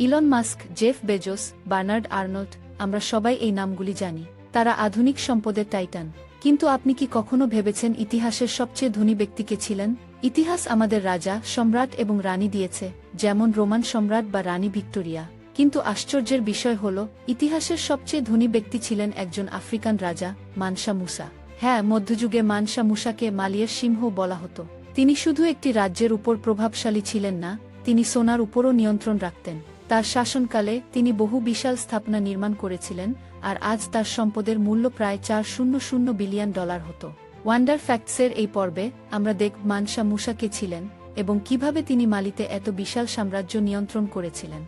Elon Musk, Jeff Bezos, Bernard Arnold, আমরা সবাই এই নামগুলি জানি। তারা আধুনিক সম্পদের টাইটান। কিন্তু আপনি কি কখনো ভেবেছেন ইতিহাসের সবচেয়ে ধনী ব্যক্তিকে ছিলেন? ইতিহাস আমাদের রাজা, সম্রাট এবং রানী দিয়েছে, যেমন রোমান সম্রাট বা রানী ভিক্টোরিয়া। কিন্তু আশ্চর্যের বিষয় হল, ইতিহাসের সবচেয়ে ধনী ব্যক্তি ছিলেন একজন আফ্রিকান রাজা, মানসা মুসা। হ্যাঁ মধ্যযুগে মানসা মুসাকে মালিয়ার সিংহ বলা হতো। তিনি শুধু একটি রাজ্যের উপর প্রভাবশালী ছিলেন না, তিনি সোনার উপরও নিয়ন্ত্রণ রাখতেন। তার শাসনকালে তিনি বহু বিশাল স্থাপনা নির্মাণ করেছিলেন, আর আজ তার সম্পদের মূল্য প্রায় চার শূন্য শূন্য বিলিয়ন ডলার হতো। ওয়ান্ডার ফ্যাক্টসের এই পর্বে আমরা দেখ মানসা মুসাকে ছিলেন এবং কীভাবে তিনি মালিতে এত বিশাল সাম্রাজ্য নিয়ন্ত্রণ করেছিলেন।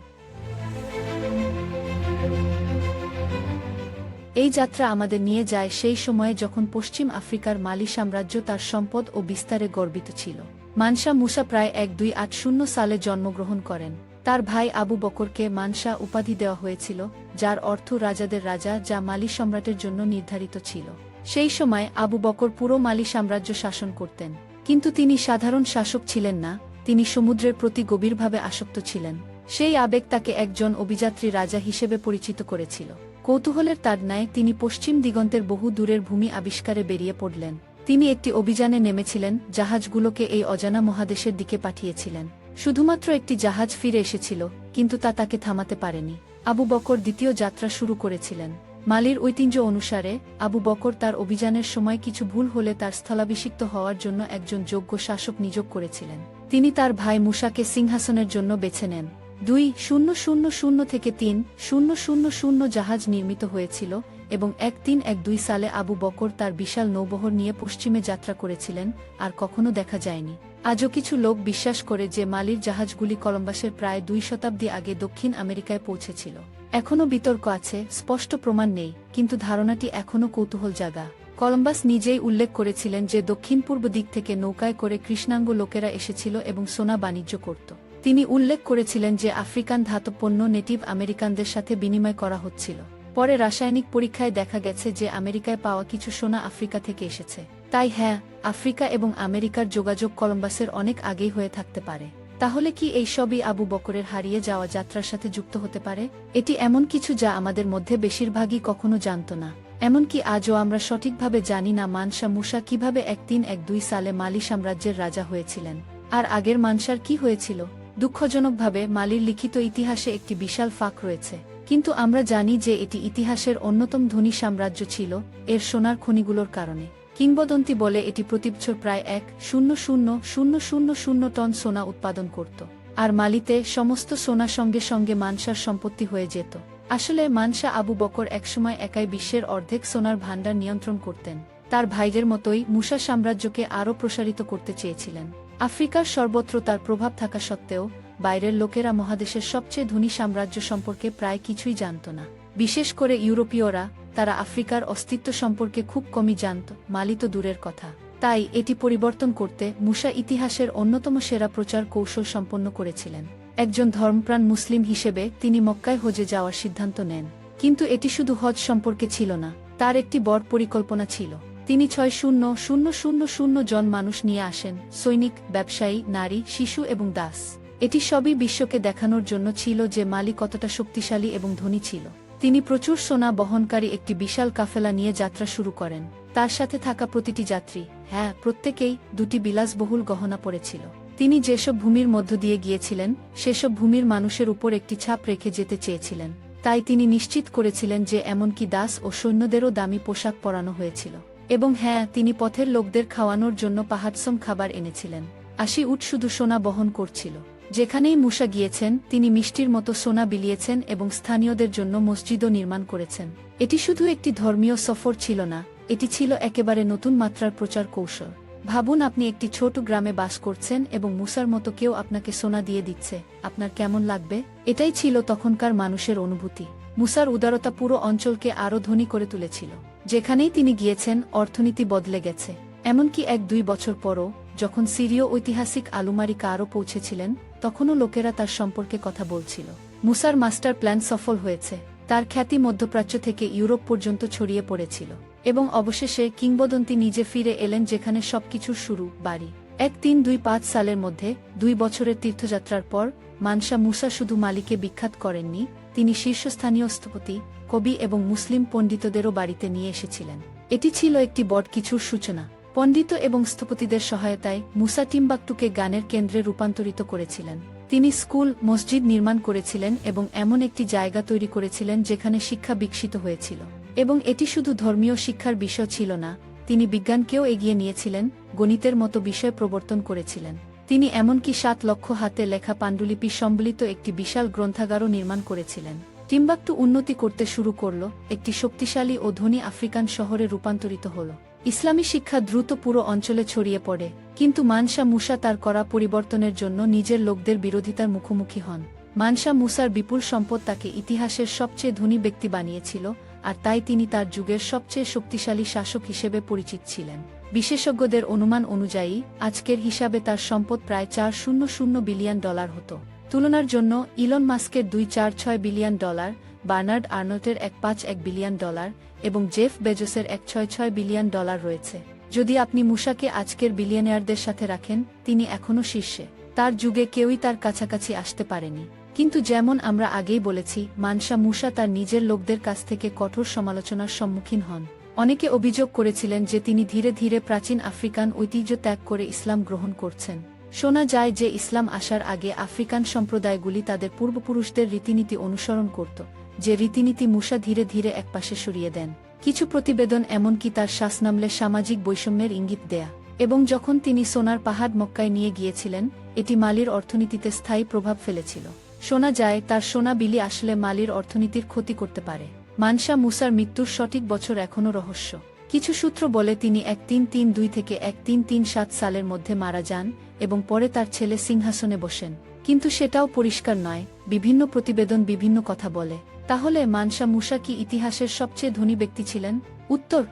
এই যাত্রা আমাদের নিয়ে যায় সেই সময়ে যখন পশ্চিম আফ্রিকার মালি সাম্রাজ্য তার সম্পদ ও বিস্তারে গর্বিত ছিল। মানসা মুসা প্রায় এক দুই আট শূন্য সালে জন্মগ্রহণ করেন। তার ভাই আবু বকরকে মানসা উপাধি দেওয়া হয়েছিল, যার অর্থ রাজাদের রাজা যা মালি সম্রাটের জন্য নির্ধারিত ছিল। সেই সময় আবু বকর পুরো মালি সাম্রাজ্য শাসন করতেন। কিন্তু তিনি সাধারণ শাসক ছিলেন না, তিনি সমুদ্রের প্রতি গভীরভাবে আসক্ত ছিলেন। সেই আবেগ তাকে একজন অভিযাত্রী রাজা হিসেবে পরিচিত করেছিল। কৌতূহলের তার ন্যায় তিনি পশ্চিম দিগন্তের বহু দূরের ভূমি আবিষ্কারে বেরিয়ে পড়লেন। তিনি একটি অভিযানে নেমেছিলেন, জাহাজগুলোকে এই অজানা মহাদেশের দিকে পাঠিয়েছিলেন। শুধুমাত্র একটি জাহাজ ফিরে এসেছিল, কিন্তু তা তাকে থামাতে পারেনি। আবু বকর দ্বিতীয় যাত্রা শুরু করেছিলেন। মালির ঐতিহ্য অনুসারে, আবু বকর তার অভিযানের সময় কিছু ভুল হলে তার স্থলাভিষিক্ত হওয়ার জন্য একজন যোগ্য শাসক নিয়োগ করেছিলেন। তিনি তার ভাই মুসাকে সিংহাসনের জন্য বেছে নেন। দুই শূন্য শূন্য শূন্য থেকে তিন শূন্য শূন্য শূন্য জাহাজ নির্মিত হয়েছিল এবং এক তিন এক দুই সালে আবু বকর তার বিশাল নৌবহর নিয়ে পশ্চিমে যাত্রা করেছিলেন, আর কখনো দেখা যায়নি। আজও কিছু লোক বিশ্বাস করে যে মালির জাহাজগুলি কলম্বাসের প্রায় দুই শতাব্দী আগে দক্ষিণ আমেরিকায় পৌঁছেছিল। এখনও বিতর্ক আছে, স্পষ্ট প্রমাণ নেই, কিন্তু ধারণাটি এখনও কৌতূহল জাগা। কলম্বাস নিজেই উল্লেখ করেছিলেন যে দক্ষিণ পূর্ব দিক থেকে নৌকায় করে কৃষ্ণাঙ্গ লোকেরা এসেছিল এবং সোনা বাণিজ্য করত। তিনি উল্লেখ করেছিলেন যে আফ্রিকান ধাতব পণ্য নেটিভ আমেরিকানদের সাথে বিনিময় করা হচ্ছিল। পরে রাসায়নিক পরীক্ষায় দেখা গেছে যে আমেরিকায় পাওয়া কিছু সোনা আফ্রিকা থেকে এসেছে। তাই হ্যাঁ আফ্রিকা এবং আমেরিকার যোগাযোগ কলম্বাসের অনেক আগেই হয়ে থাকতে পারে। তাহলে কি এই সবই আবু বকরের হারিয়ে যাওয়া যাত্রার সাথে যুক্ত হতে পারে? এটি এমন কিছু যা আমাদের মধ্যে বেশিরভাগই কখনো জানত না। এমনকি আজও আমরা সঠিকভাবে জানি না মানসা মুসা কীভাবে এক তিন এক দুই সালে মালি সাম্রাজ্যের রাজা হয়েছিলেন। আর আগের মানসার কি হয়েছিল? দুঃখজনকভাবে মালির লিখিত ইতিহাসে একটি বিশাল ফাঁক রয়েছে। কিন্তু আমরা জানি যে এটি ইতিহাসের অন্যতম ধনী সাম্রাজ্য ছিল, এর সোনার খনিগুলোর কারণে। কিংবদন্তি বলে এটি প্রতিবছর প্রায় এক শূন্য শূন্য শূন্য শূন্য শূন্য টন সোনা উৎপাদন করত। আর মালিতে সমস্ত সোনা সঙ্গে সঙ্গে মানসার সম্পত্তি হয়ে যেত। আসলে মানসা আবু বকর একসময় একাই বিশ্বের অর্ধেক সোনার ভাণ্ডার নিয়ন্ত্রণ করতেন। তার ভাইদের মতোই মুসা সাম্রাজ্যকে আরও প্রসারিত করতে চেয়েছিলেন। আফ্রিকার সর্বত্র তার প্রভাব থাকা সত্ত্বেও, বাইরের লোকেরা মহাদেশের সবচেয়ে ধনী সাম্রাজ্য সম্পর্কে প্রায় কিছুই জানত না। বিশেষ করে ইউরোপীয়রা তারা আফ্রিকার অস্তিত্ব সম্পর্কে খুব কমই জানত, মালি তো দূরের কথা। তাই এটি পরিবর্তন করতে মুসা ইতিহাসের অন্যতম সেরা প্রচার কৌশল সম্পন্ন করেছিলেন। একজন ধর্মপ্রাণ মুসলিম হিসেবে তিনি মক্কায় হজে যাওয়ার সিদ্ধান্ত নেন। কিন্তু এটি শুধু হজ সম্পর্কে ছিল না, তার একটি বড় পরিকল্পনা ছিল। তিনি ছয় শূন্য শূন্য শূন্য শূন্য জন মানুষ নিয়ে আসেন, সৈনিক, ব্যবসায়ী, নারী, শিশু এবং দাস। এটি সবই বিশ্বকে দেখানোর জন্য ছিল যে মালি কতটা শক্তিশালী এবং ধনী ছিল। তিনি প্রচুর সোনা বহনকারী একটি বিশাল কাফেলা নিয়ে যাত্রা শুরু করেন। তার সাথে থাকা প্রতিটি যাত্রী হ্যাঁ প্রত্যেকেই দুটি বিলাসবহুল গহনা পড়েছিল তিনি যেসব ভূমির মধ্য দিয়ে গিয়েছিলেন, সেসব ভূমির মানুষের উপর একটি ছাপ রেখে যেতে চেয়েছিলেন। তাই তিনি নিশ্চিত করেছিলেন যে এমনকি দাস ও সৈন্যদেরও দামি পোশাক পরানো হয়েছিল। এবং হ্যাঁ তিনি পথের লোকদের খাওয়ানোর জন্য পাহাড়সম খাবার এনেছিলেন। আশি উট শুধু সোনা বহন করছিল। যেখানেই মুসা গিয়েছেন, তিনি মিষ্টির মতো সোনা বিলিয়েছেন এবং স্থানীয়দের জন্য মসজিদও নির্মাণ করেছেন। এটি শুধু একটি ধর্মীয় সফর ছিল না, এটি ছিল একেবারে নতুন মাত্রার প্রচার কৌশল। ভাবুন আপনি একটি ছোট গ্রামে বাস করছেন এবং মুসার মতো কেউ আপনাকে সোনা দিয়ে দিচ্ছে, আপনার কেমন লাগবে? এটাই ছিল তখনকার মানুষের অনুভূতি। মুসার উদারতা পুরো অঞ্চলকে আরও ধনী করে তুলেছিল। যেখানেই তিনি গিয়েছেন, অর্থনীতি বদলে গেছে। এমনকি এক দুই বছর পরও, যখন সিরীয় ঐতিহাসিক আলুমারি আরও পৌঁছেছিলেন তখনও লোকেরা তার সম্পর্কে কথা বলছিল। মুসার মাস্টার প্ল্যান সফল হয়েছে। তার খ্যাতি মধ্যপ্রাচ্য থেকে ইউরোপ পর্যন্ত ছড়িয়ে পড়েছিল এবং অবশেষে কিংবদন্তি নিজে ফিরে এলেন যেখানে সবকিছুর শুরু, বাড়ি। এক তিন দুই পাঁচ সালের মধ্যে, দুই বছরের তীর্থযাত্রার পর, মানসা মুসা শুধু মালিকে বিখ্যাত করেননি, তিনি শীর্ষস্থানীয় স্থপতি, কবি এবং মুসলিম পণ্ডিতদেরও বাড়িতে নিয়ে এসেছিলেন। এটি ছিল একটি বট কিছুর সূচনা। পণ্ডিত এবং স্থপতিদের সহায়তায় মুসা টিম্বাকটুকে গানের কেন্দ্রে রূপান্তরিত করেছিলেন। তিনি স্কুল, মসজিদ নির্মাণ করেছিলেন এবং এমন একটি জায়গা তৈরি করেছিলেন যেখানে শিক্ষা বিকশিত হয়েছিল। এবং এটি শুধু ধর্মীয় শিক্ষার বিষয় ছিল না, তিনি বিজ্ঞানকেও এগিয়ে নিয়েছিলেন, গণিতের মতো বিষয় প্রবর্তন করেছিলেন। তিনি এমনকি সাত লক্ষ হাতে লেখা পাণ্ডুলিপি সম্বলিত একটি বিশাল গ্রন্থাগারও নির্মাণ করেছিলেন। টিম্বাকটু উন্নতি করতে শুরু করল, একটি শক্তিশালী ও ধনী আফ্রিকান শহরে রূপান্তরিত হল। ইসলামী শিক্ষা দ্রুত পুরো অঞ্চলে ছড়িয়ে পড়ে, কিন্তু মানসা মুসা তার করা পরিবর্তনের জন্য নিজের লোকদের বিরোধিতার মুখোমুখি হন। মানসা মুসার বিপুল সম্পদ তাকে ইতিহাসের সবচেয়ে ধনী ব্যক্তি বানিয়েছিল, আর তাই তিনি তার যুগের সবচেয়ে শক্তিশালী শাসক হিসেবে পরিচিত ছিলেন। বিশেষজ্ঞদের অনুমান অনুযায়ী, আজকের হিসাবে তার সম্পদ প্রায় চার শূন্য শূন্য বিলিয়ন ডলার হতো। তুলনার জন্য ইলন মাস্কের দুই চার ছয় বিলিয়ন ডলার, বার্নার্ড আর্নটের এক পাঁচ এক বিলিয়ন ডলার এবং জেফ বেজোসের এক ছয় ছয় বিলিয়ন ডলার রয়েছে। যদি আপনি মুসাকে আজকের বিলিয়নিয়ারদের সাথে রাখেন, তিনি এখনও শীর্ষে। তার যুগে কেউই তার কাছাকাছি আসতে পারেনি। কিন্তু যেমন আমরা আগেই বলেছি, মানসা মুসা তার নিজের লোকদের কাছ থেকে কঠোর সমালোচনার সম্মুখীন হন। অনেকে অভিযোগ করেছিলেন যে তিনি ধীরে ধীরে প্রাচীন আফ্রিকান ঐতিহ্য ত্যাগ করে ইসলাম গ্রহণ করছেন। শোনা যায় যে ইসলাম আসার আগে আফ্রিকান সম্প্রদায়গুলি তাদের পূর্বপুরুষদের রীতিনীতি অনুসরণ করত। যে রীতিনীতি মুসা ধীরে ধীরে একপাশে সরিয়ে দেন। কিছু প্রতিবেদন এমনকি তার শ্বাসনামলে সামাজিক বৈষম্যের ইঙ্গিত দেয়া। এবং যখন তিনি সোনার পাহাড় মক্কায় নিয়ে গিয়েছিলেন, এটি মালির অর্থনীতিতে স্থায়ী প্রভাব ফেলেছিল। শোনা যায়, তার সোনা বিলি আসলে মালির অর্থনীতির ক্ষতি করতে পারে। মানসা মুসার মৃত্যুর সঠিক বছর এখনও রহস্য। কিছু সূত্র বলে তিনি এক তিন তিন দুই থেকে এক তিন তিন সাত সালের মধ্যে মারা যান এবং পরে তার ছেলে সিংহাসনে বসেন। কিন্তু সেটাও পরিষ্কার নয়, বিভিন্ন প্রতিবেদন বিভিন্ন কথা বলে। তাহলে মানসা মুসা কি ইতিহাসের সবচেয়ে ধনী ব্যক্তি ছিলেন? উত্তর,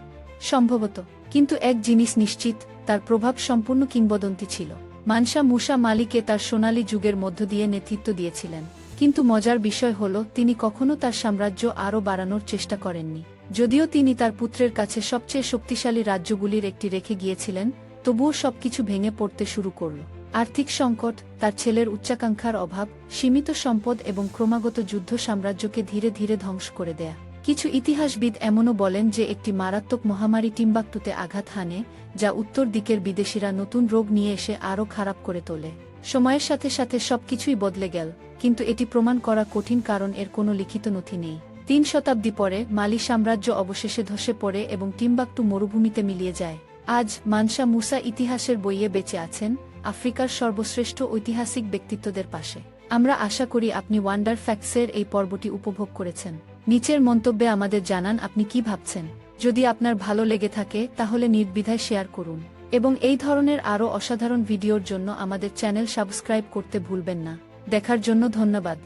সম্ভবত। কিন্তু এক জিনিস নিশ্চিত, তার প্রভাব সম্পূর্ণ কিংবদন্তি ছিল। মানসা মুসা মালিকে তার সোনালী যুগের মধ্য দিয়ে নেতৃত্ব দিয়েছিলেন। কিন্তু মজার বিষয় হল, তিনি কখনো তার সাম্রাজ্য আরও বাড়ানোর চেষ্টা করেননি। যদিও তিনি তার পুত্রের কাছে সবচেয়ে শক্তিশালী রাজ্যগুলির একটি রেখে গিয়েছিলেন, তবুও সবকিছু ভেঙে পড়তে শুরু করল। আর্থিক সংকট, তার ছেলের উচ্চাকাঙ্ক্ষার অভাব, সীমিত সম্পদ এবং ক্রমাগত যুদ্ধ সাম্রাজ্যকে ধীরে ধীরে ধ্বংস করে দেয়া। কিছু ইতিহাসবিদ এমনও বলেন যে একটি মারাত্মক মহামারী টিম্বাকটুতে আঘাত হানে, যা উত্তর দিকের বিদেশিরা নতুন রোগ নিয়ে এসে আরও খারাপ করে তোলে। সময়ের সাথে সাথে সবকিছুই বদলে গেল, কিন্তু এটি প্রমাণ করা কঠিন কারণ এর কোনো লিখিত নথি নেই। তিন শতাব্দী পরে, মালি সাম্রাজ্য অবশেষে ধসে পড়ে এবং টিম্বাকটু মরুভূমিতে মিলিয়ে যায়। আজ মানসা মুসা ইতিহাসের বইয়ে বেঁচে আছেন আফ্রিকার সর্বশ্রেষ্ঠ ঐতিহাসিক ব্যক্তিত্বদের পাশে। আমরা আশা করি আপনি ওয়ান্ডার ফ্যাক্সের এই পর্বটি উপভোগ করেছেন। নিচের মন্তব্যে আমাদের জানান আপনি কি ভাবছেন। যদি আপনার ভালো লেগে থাকে, তাহলে নির্বিধায় শেয়ার করুন। এবং এই ধরনের আরও অসাধারণ ভিডিওর জন্য আমাদের চ্যানেল সাবস্ক্রাইব করতে ভুলবেন না। দেখার জন্য ধন্যবাদ।